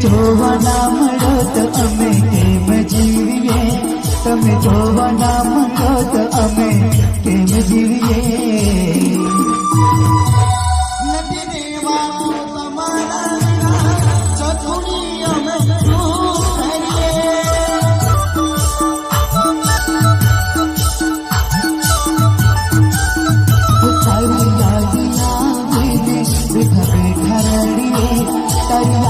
જોવા ના મળો તો અમે કેમ જીવીએ? તમે જોવાના મળો તો અમે કેમ જીવીએ? બેઠા બેઠા રડીએ. તારી